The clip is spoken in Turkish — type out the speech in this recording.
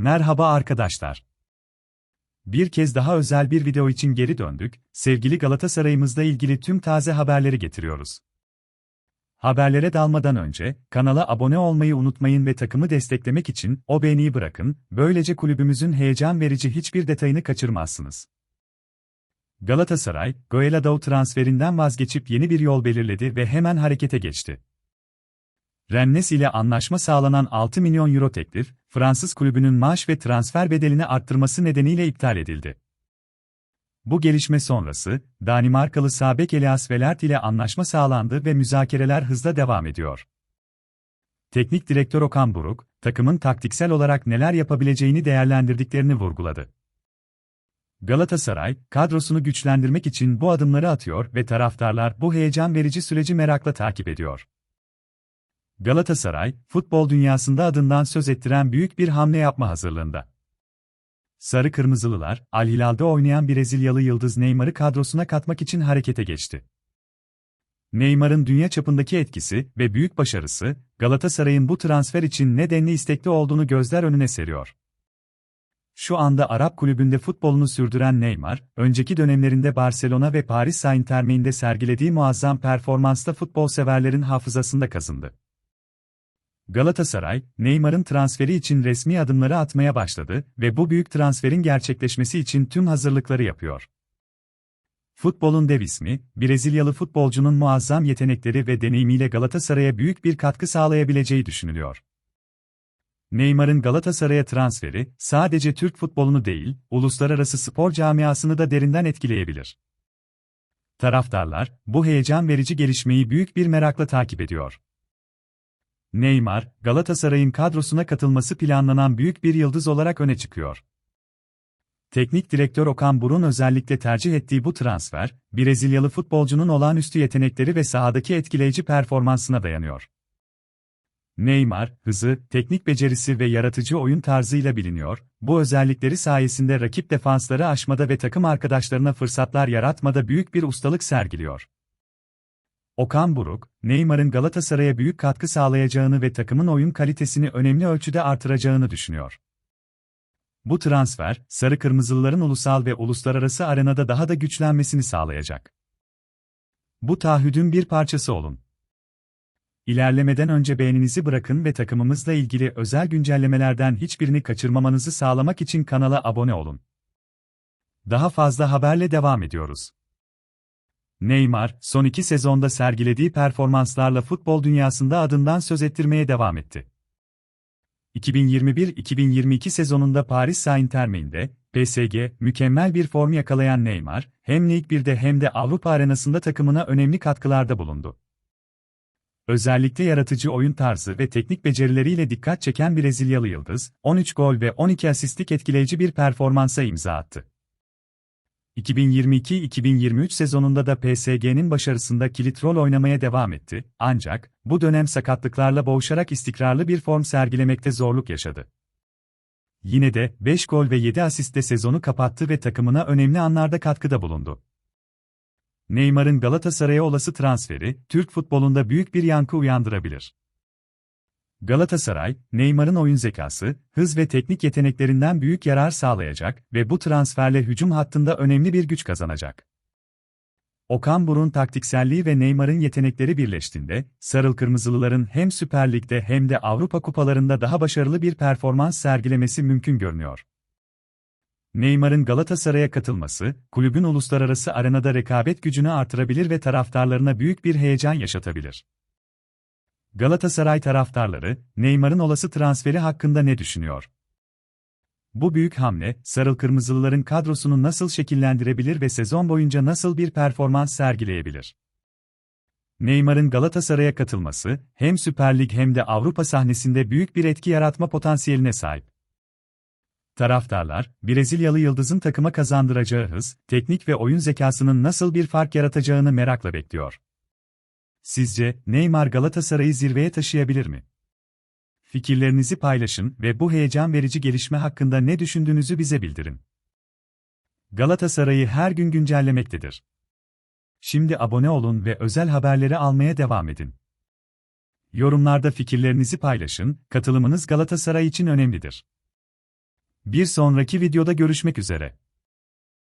Merhaba arkadaşlar. Bir kez daha özel bir video için geri döndük, sevgili Galatasaray'ımızla ilgili tüm taze haberleri getiriyoruz. Haberlere dalmadan önce, kanala abone olmayı unutmayın ve takımı desteklemek için o beğeniyi bırakın, böylece kulübümüzün heyecan verici hiçbir detayını kaçırmazsınız. Galatasaray, Goeladao transferinden vazgeçip yeni bir yol belirledi ve hemen harekete geçti. Rennes ile anlaşma sağlanan 6 milyon euro teklif, Fransız kulübünün maaş ve transfer bedelini arttırması nedeniyle iptal edildi. Bu gelişme sonrası, Danimarkalı Sabek Elias Velert ile anlaşma sağlandı ve müzakereler hızla devam ediyor. Teknik direktör Okan Buruk, takımın taktiksel olarak neler yapabileceğini değerlendirdiklerini vurguladı. Galatasaray, kadrosunu güçlendirmek için bu adımları atıyor ve taraftarlar bu heyecan verici süreci merakla takip ediyor. Galatasaray, futbol dünyasında adından söz ettiren büyük bir hamle yapma hazırlığında. Sarı Kırmızılılar, Al Hilal'de oynayan Brezilyalı yıldız Neymar'ı kadrosuna katmak için harekete geçti. Neymar'ın dünya çapındaki etkisi ve büyük başarısı, Galatasaray'ın bu transfer için ne denli istekli olduğunu gözler önüne seriyor. Şu anda Arap kulübünde futbolunu sürdüren Neymar, önceki dönemlerinde Barcelona ve Paris Saint-Germain'de sergilediği muazzam performansla futbol severlerin hafızasında kazındı. Galatasaray, Neymar'ın transferi için resmi adımları atmaya başladı ve bu büyük transferin gerçekleşmesi için tüm hazırlıkları yapıyor. Futbolun dev ismi, Brezilyalı futbolcunun muazzam yetenekleri ve deneyimiyle Galatasaray'a büyük bir katkı sağlayabileceği düşünülüyor. Neymar'ın Galatasaray'a transferi, sadece Türk futbolunu değil, uluslararası spor camiasını da derinden etkileyebilir. Taraftarlar, bu heyecan verici gelişmeyi büyük bir merakla takip ediyor. Neymar, Galatasaray'ın kadrosuna katılması planlanan büyük bir yıldız olarak öne çıkıyor. Teknik direktör Okan Burun özellikle tercih ettiği bu transfer, Brezilyalı futbolcunun olağanüstü yetenekleri ve sahadaki etkileyici performansına dayanıyor. Neymar, hızı, teknik becerisi ve yaratıcı oyun tarzıyla biliniyor, bu özellikleri sayesinde rakip defansları aşmada ve takım arkadaşlarına fırsatlar yaratmada büyük bir ustalık sergiliyor. Okan Buruk, Neymar'ın Galatasaray'a büyük katkı sağlayacağını ve takımın oyun kalitesini önemli ölçüde artıracağını düşünüyor. Bu transfer, Sarı Kırmızılıların ulusal ve uluslararası arenada daha da güçlenmesini sağlayacak. Bu taahhüdün bir parçası olun. İlerlemeden önce beğeninizi bırakın ve takımımızla ilgili özel güncellemelerden hiçbirini kaçırmamanızı sağlamak için kanala abone olun. Daha fazla haberle devam ediyoruz. Neymar, son iki sezonda sergilediği performanslarla futbol dünyasında adından söz ettirmeye devam etti. 2021-2022 sezonunda Paris Saint-Germain'de, PSG, mükemmel bir form yakalayan Neymar, hem Lig 1'de hem de Avrupa arenasında takımına önemli katkılarda bulundu. Özellikle yaratıcı oyun tarzı ve teknik becerileriyle dikkat çeken Brezilyalı yıldız, 13 gol ve 12 asistlik etkileyici bir performansa imza attı. 2022-2023 sezonunda da PSG'nin başarısında kilit rol oynamaya devam etti, ancak bu dönem sakatlıklarla boğuşarak istikrarlı bir form sergilemekte zorluk yaşadı. Yine de 5 gol ve 7 asistle sezonu kapattı ve takımına önemli anlarda katkıda bulundu. Neymar'ın Galatasaray'a olası transferi, Türk futbolunda büyük bir yankı uyandırabilir. Galatasaray, Neymar'ın oyun zekası, hız ve teknik yeteneklerinden büyük yarar sağlayacak ve bu transferle hücum hattında önemli bir güç kazanacak. Okan Burun taktikselliği ve Neymar'ın yetenekleri birleştiğinde, Sarıl Kırmızılıların hem Süper Lig'de hem de Avrupa kupalarında daha başarılı bir performans sergilemesi mümkün görünüyor. Neymar'ın Galatasaray'a katılması, kulübün uluslararası arenada rekabet gücünü artırabilir ve taraftarlarına büyük bir heyecan yaşatabilir. Galatasaray taraftarları, Neymar'ın olası transferi hakkında ne düşünüyor? Bu büyük hamle, Sarıl Kırmızılıların kadrosunu nasıl şekillendirebilir ve sezon boyunca nasıl bir performans sergileyebilir? Neymar'ın Galatasaray'a katılması, hem Süper Lig hem de Avrupa sahnesinde büyük bir etki yaratma potansiyeline sahip. Taraftarlar, Brezilyalı yıldızın takıma kazandıracağı hız, teknik ve oyun zekasının nasıl bir fark yaratacağını merakla bekliyor. Sizce Neymar Galatasaray'ı zirveye taşıyabilir mi? Fikirlerinizi paylaşın ve bu heyecan verici gelişme hakkında ne düşündüğünüzü bize bildirin. Galatasaray'ı her gün güncellemektedir. Şimdi abone olun ve özel haberleri almaya devam edin. Yorumlarda fikirlerinizi paylaşın, katılımınız Galatasaray için önemlidir. Bir sonraki videoda görüşmek üzere.